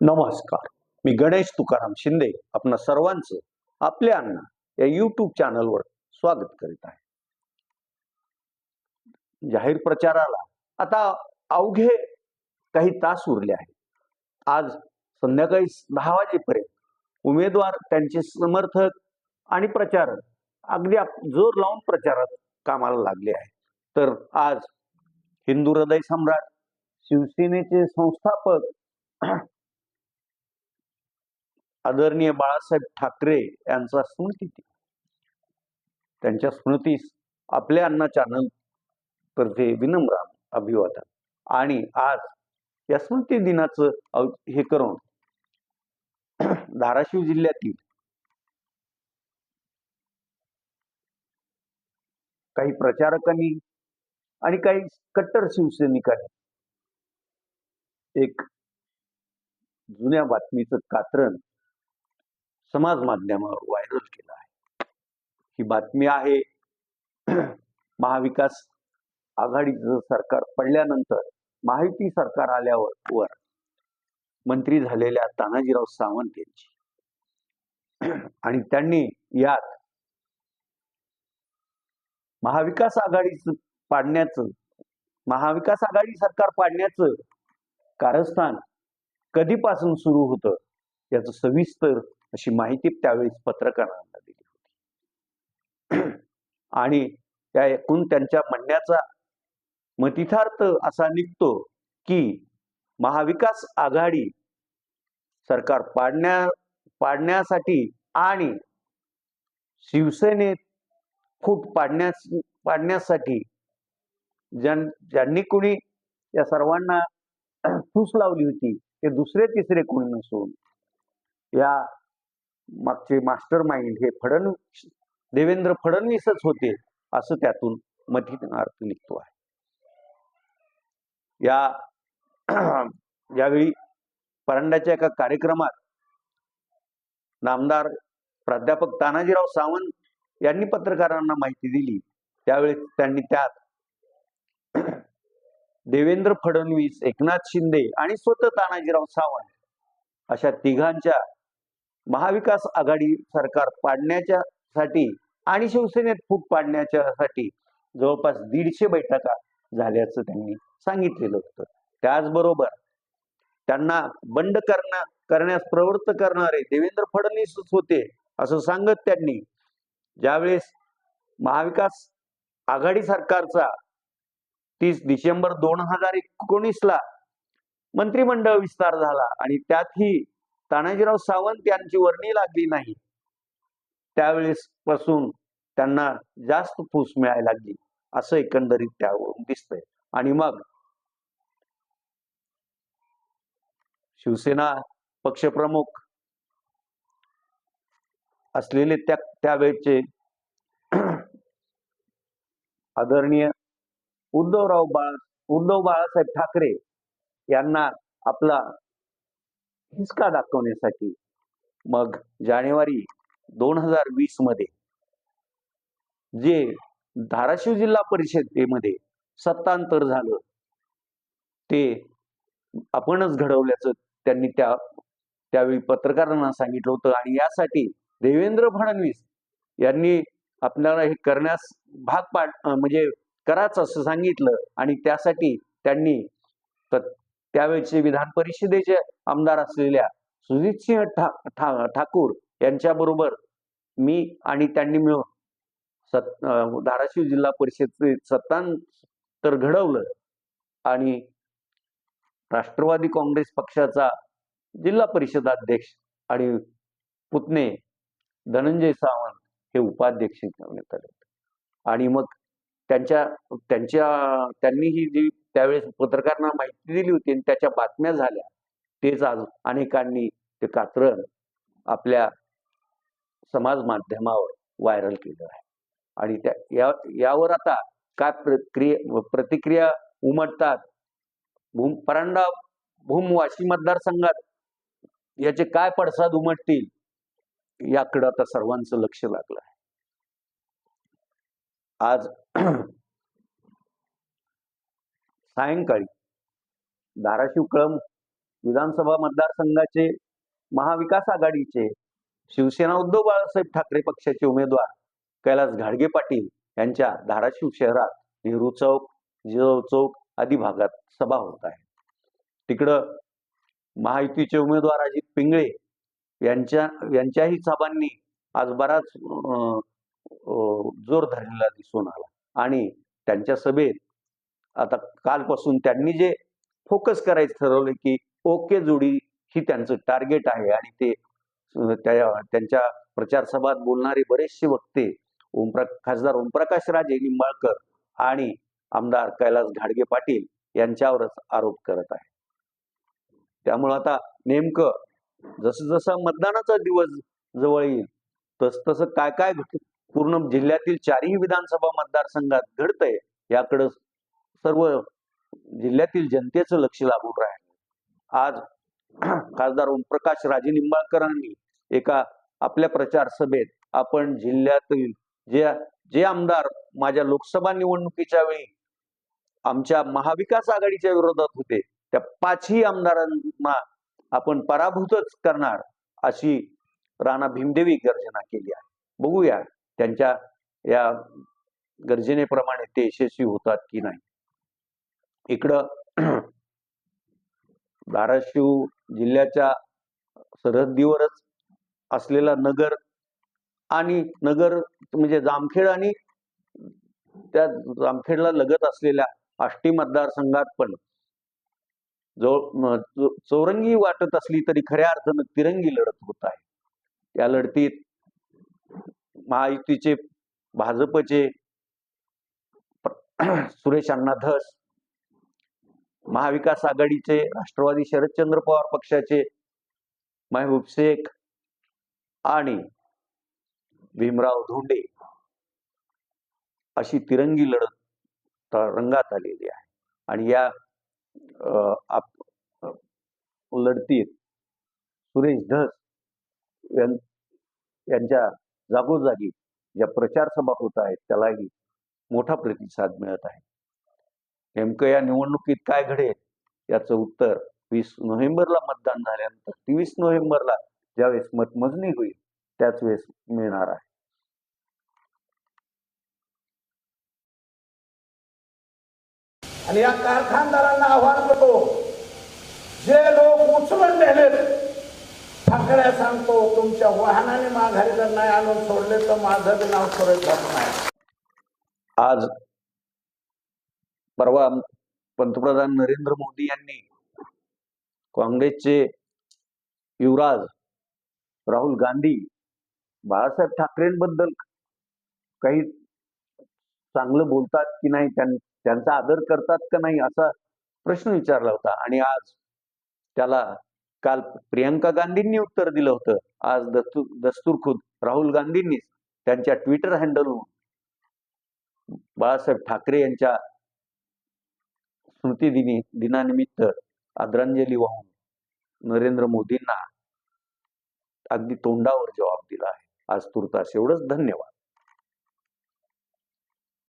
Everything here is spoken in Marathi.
नमस्कार. मी गणेश तुकाराम शिंदे आपणा सर्वांचं आपल्या अण्णा या युट्यूब चॅनलवर स्वागत करीत आहे. जाहीर प्रचाराला आता अवघे काही तास उरले आहेत. आज संध्याकाळी दहा वाजेपर्यंत उमेदवार त्यांचे समर्थक आणि प्रचारक अगदी जोर लावून प्रचारात कामाला लागले आहेत. तर आज हिंदू हृदय सम्राट शिवसेनेचे संस्थापक आदरणीय बाळासाहेब ठाकरे यांचा स्मृती त्यांच्या स्मृतीस आपल्या अण्णा चॅनल तर्फे विनम्र अभिवादन. आणि आज या स्मृती दिनाचं हे करून धाराशिव जिल्ह्यातील काही प्रचारकांनी आणि काही कट्टर शिवसैनिकांनी एक जुन्या बातमीचं कात्रण समाज माध्यमावर व्हायरल केलं आहे. ही बातमी आहे. महाविकास आघाडीचं सरकार पडल्यानंतर माहिती सरकार आल्यावर वर मंत्री झालेल्या तानाजीराव सावंत यांची. आणि त्यांनी यात महाविकास आघाडीचं पाडण्याचं महाविकास आघाडी सरकार पाडण्याचं कारस्थान कधीपासून सुरू होतं याचं सविस्तर अशी माहिती त्यावेळी पत्रकारांना दिली होती. आणि त्या एकूण त्यांच्या म्हणण्याचा मतिथार्थ असा निघतो की महाविकास आघाडी सरकार पाडण्या पाडण्यासाठी आणि शिवसेनेत फूट पाडण्यास पाडण्यासाठी ज्यां ज्यांनी कुणी या सर्वांना फूस लावली होती ते दुसरे तिसरे कोणी नसून या मागचे मास्टर माइंड हे फडणवीस देवेंद्र फडणवीसच होते असं त्यातून मथित अर्थ निघतो आहे. या यावेळी परांड्याच्या एका कार्यक्रमात नामदार प्राध्यापक तानाजीराव सावंत यांनी पत्रकारांना माहिती दिली. त्यावेळी त्यांनी त्यात देवेंद्र फडणवीस एकनाथ शिंदे आणि स्वतः तानाजीराव सावंत अशा तिघांच्या महाविकास आघाडी सरकार पाडण्याच्या साठी आणि शिवसेनेत फूट पाडण्याच्या साठी जवळपास दीडशे बैठका झाल्याचं त्यांनी सांगितलेलं होतं. त्याचबरोबर त्यांना बंड करणं करण्यास प्रवृत्त करणारे देवेंद्र फडणवीसच होते असं सांगत त्यांनी ज्यावेळेस महाविकास आघाडी सरकारचा तीस डिसेंबर दोन हजार एकोणीसला मंत्रिमंडळ विस्तार झाला आणि त्यातही तानाजीराव सावंत यांची वर्णी लागली नाही. त्यावेळेस पासून त्यांना जास्त फूस मिळायला लागली. असं एकंदरीत त्यावरून दिसतंय. आणि मग शिवसेना पक्षप्रमुख असलेले त्या त्यावेळचे आदरणीय उद्धवराव बाळा उद्धव बाळासाहेब ठाकरे यांना आपला हिसका दाखवण्यासाठी. मग जानेवारी दोन हजार वीसमध्ये जे धाराशिव जिल्हा परिषदेमध्ये सत्तांतर झालं ते आपणच घडवल्याचं त्यांनी त्या त्यावेळी पत्रकारांना सांगितलं होतं. आणि यासाठी देवेंद्र फडणवीस यांनी आपल्याला हे करण्यास भाग पाड म्हणजे कराच असं सांगितलं. आणि त्यासाठी त्यांनी त्यावेळचे विधान परिषदेचे आमदार असलेल्या सुजितसिंह ठा ठा ठाकूर यांच्याबरोबर मी आणि त्यांनी मिळून सत धाराशिव जिल्हा परिषदचे सत्तांतर घडवलं आणि राष्ट्रवादी काँग्रेस पक्षाचा जिल्हा परिषद अध्यक्ष आणि पुतणे धनंजय सावंत हे उपाध्यक्ष ठेवण्यात आले आणि मग त्यांच्या त्यांच्या त्यांनी ही जी त्यावेळेस पत्रकारांना माहिती दिली होती आणि त्याच्या बातम्या झाल्या तेच आज अनेकांनी ते कात्रण आपल्या समाज माध्यमावर व्हायरल केलं आहे. आणि त्या या यावर आता काय प्रक्रिया प्रतिक्रिया उमटतात? भूम परांडा भूम वाशी मतदारसंघात याचे काय पडसाद उमटतील? याकडं आता सर्वांचं लक्ष लागलं आहे. आज सायंकाळी धाराशिव कळम विधानसभा मतदारसंघाचे महाविकास आघाडीचे शिवसेना उद्धव बाळासाहेब ठाकरे पक्षाचे उमेदवार कैलास घाडगे पाटील यांच्या धाराशिव शहरात नेहरू चौक जिजाऊ चौक आदी भागात सभा होत आहे. तिकडं महायुतीचे उमेदवार अजित पिंगळे यांच्या यांच्याही सभांनी आज बराच अं, जोर धरलेला दिसून आला. आणि त्यांच्या सभेत आता कालपासून त्यांनी जे फोकस करायचं ठरवलं की ओके जोडी ही त्यांचं टार्गेट आहे आणि ते त्यांच्या प्रचारसभात बोलणारे बरेचसे वक्ते ओमप्र खासदार ओमप्रकाश राजे निंबाळकर आणि आमदार कैलास घाडगे पाटील यांच्यावरच आरोप करत आहे त्यामुळं आता नेमकं जसं जसं मतदानाचा दिवस जवळ येईल तस तसं काय काय घट पूर्ण जिल्ह्यातील चारही विधानसभा मतदारसंघात घडतंय याकडं सर्व जिल्ह्यातील जनतेचं लक्ष लागून राहिलं. आज खासदार ओमप्रकाश राजे निंबाळकरांनी एका आपल्या प्रचार सभेत आपण जिल्ह्यातील जे जे आमदार माझ्या लोकसभा निवडणुकीच्या वेळी आमच्या महाविकास आघाडीच्या विरोधात होते त्या पाचही आमदारांना आपण पराभूतच करणार अशी राणा भीमदेवी गर्जना केली आहे. बघूया. त्यांच्या या गरजेनेप्रमाणे ते यशस्वी होतात की नाही. इकडं धाराशिव जिल्ह्याच्या सरहद्दीवरच असलेला नगर आणि नगर म्हणजे जामखेड आणि त्या जामखेडला लगत असलेल्या आष्टी मतदारसंघात पण जो चौरंगी वाटत असली तरी खऱ्या अर्थानं तिरंगी लढत होत आहे. या लढतीत महायुतीचे भाजपचे सुरेश अण्णा धस महाविकास आघाडीचे राष्ट्रवादी शरदचंद्र पवार पक्षाचे महबूब शेख आणि भीमराव धोंडे अशी तिरंगी लढत रंगात आलेली आहे. आणि या आप- लढतीत सुरेश धस यांच्या जागोजागी ज्या प्रचार सभा होत आहेत त्यालाही मोठा प्रतिसाद मिळत आहे. नेमकं या निवडणुकीत काय घडेल याचं उत्तर वीस नोव्हेंबरला मतदान झाल्यानंतर तेवीस नोव्हेंबरला ज्यावेळेस मतमजणी होईल त्याच वेळेस मिळणार आहे. आणि या कारखानदारांना आव्हान करतो जे लोक उचलून नेलेत ठाकरे सांगतो तुमच्या वाहनाने माघारी जर नाही आणून सोडले तर माझं बी नाव सुरेश जात नाही. आज परवा पंतप्रधान नरेंद्र मोदी यांनी काँग्रेसचे युवराज राहुल गांधी बाळासाहेब ठाकरेंबद्दल काही चांगलं बोलतात की नाही त्यां- त्यांचा आदर करतात का नाही असा प्रश्न विचारला होता. आणि आज त्याला काल प्रियंका गांधींनी उत्तर दिलं होतं. आज दस्तूर दस्तूर खुद राहुल गांधींनीच त्यांच्या ट्विटर हँडलवरून बाळासाहेब ठाकरे यांच्या स्मृतिदिनी दिनानिमित्त आदरांजली वाहून नरेंद्र मोदींना अगदी तोंडावर जबाब दिला आहे. आज तुर्तास एवढंच. धन्यवाद.